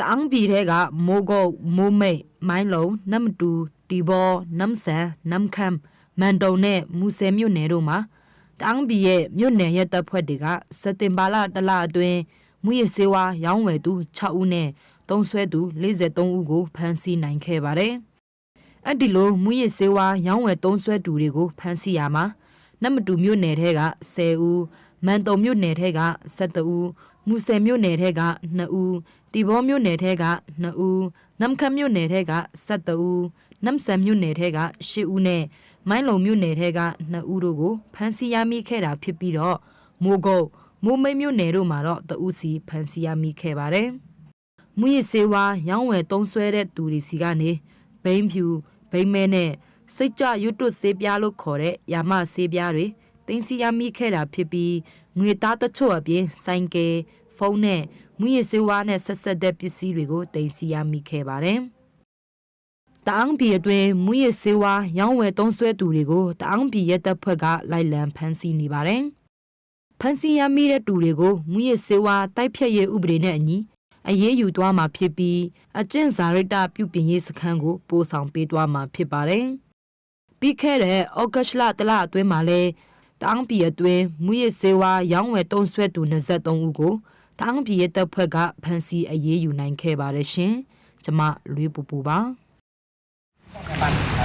တအန်းပြည်ထဲကမိုးကုတ်မိုးမိတ်မိုင်းလုံးနမ်တူတီဘောနမ်ဆန်နမ်ခမ်မန်တုံနဲ့မူဆယ်မြို့နယ်တို့မှာတအန်းပြည်ရဲ့မြို့နယ်ရဲ့တပ်ဖွဲ့တွေကစက်တင်ဘာလတလအတွင်းမူရစေဝါရောင်းဝယ်သူ6ဦးနဲ့တုံးဆွဲသူ43ဦးကိုဖမ်းဆီးနိုင်ခဲ့ပါတယ်။အဲ့ဒီလိုမူရစေဝါရောင်းဝယ်တုံးဆွဲသူတွေကိုဖမ်းဆီးရမှာနမ်တူမြို့နယ်ထဲက10ဦး မန်တုံမြို့နယ်ထဲက17ဦးမူဆယ်မြို့နယ်ထဲက2ဦးတီဘောမြို့နယ်ထဲက2ဦးနမ်ခမ်းမြို့နယ်ထဲက17ဦးနမ်ဆန်မြို့နယ်ထဲက10ဦးနဲ့မိုင်းလုံမြို့နယ်ထဲက2ဦးတို့ကိုဖမ်းဆီးရမိခဲ့တာဖြစ်ပြီးတော့မိုးကုတ်မိုးမိတ်မြို့နယ်တို့မှာတော့တဦးစီဖမ်းဆီးရမိခဲ့ပါတယ်။မူရစေဝါရောင်းဝယ်တုံးဆွဲတဲ့သူတွေစီကနေဘိန်းဖြူဘိန်းမဲနဲ့စိတ်ကြရွတ်တွတ်ဆေးပြားလို့ခေါ်တဲ့ယာမဆေးပြားတွေ တင်းစီရမိခဲ့တာဖြစ်ပြီးငွေသားတချို့အပြင်ဆိုင်ကယ်ဖုန်းနဲ့မူရစေဝါနဲ့ဆက်ဆက်တဲ့ပစ္စည်းတွေကိုတင်းစီရမိခဲ့ပါတယ်။တအန်းပြည်အတွင်းမူရစေဝါရောင်းဝယ်တုံးဆွဲသူတွေကိုတအန်းပြည်ရဲ့တပ်ဖွဲ့ကလိုက်လံဖမ်းဆီးနေပါတယ်။ဖမ်းဆီးရမိတဲ့သူတွေကိုမူရစေဝါတိုက်ဖြတ်ရေးဥပဒေနဲ့အညီအရေးယူသွားမှာဖြစ်ပြီးအကျင့်စာရိတ္တပြုပြင်ရေးစခန်းကိုပို့ဆောင်ပေးသွားမှာဖြစ်ပါတယ်။ပြီးခဲ့တဲ့ဩဂတ်လတလအတွင်းမှာလဲ တောင်ပြည်အတွင်းမူရစေဝါရောင်းဝယ်တုံးဆွဲသူ23ဦးကိုတောင်ပြည်ရဲ့တပ်ဖွဲ့ကဖမ်းဆီးအရေးယူနိုင်ခဲ့ပါတယ်ရှင်။ကျမလွေးပူပူပါ Dạ,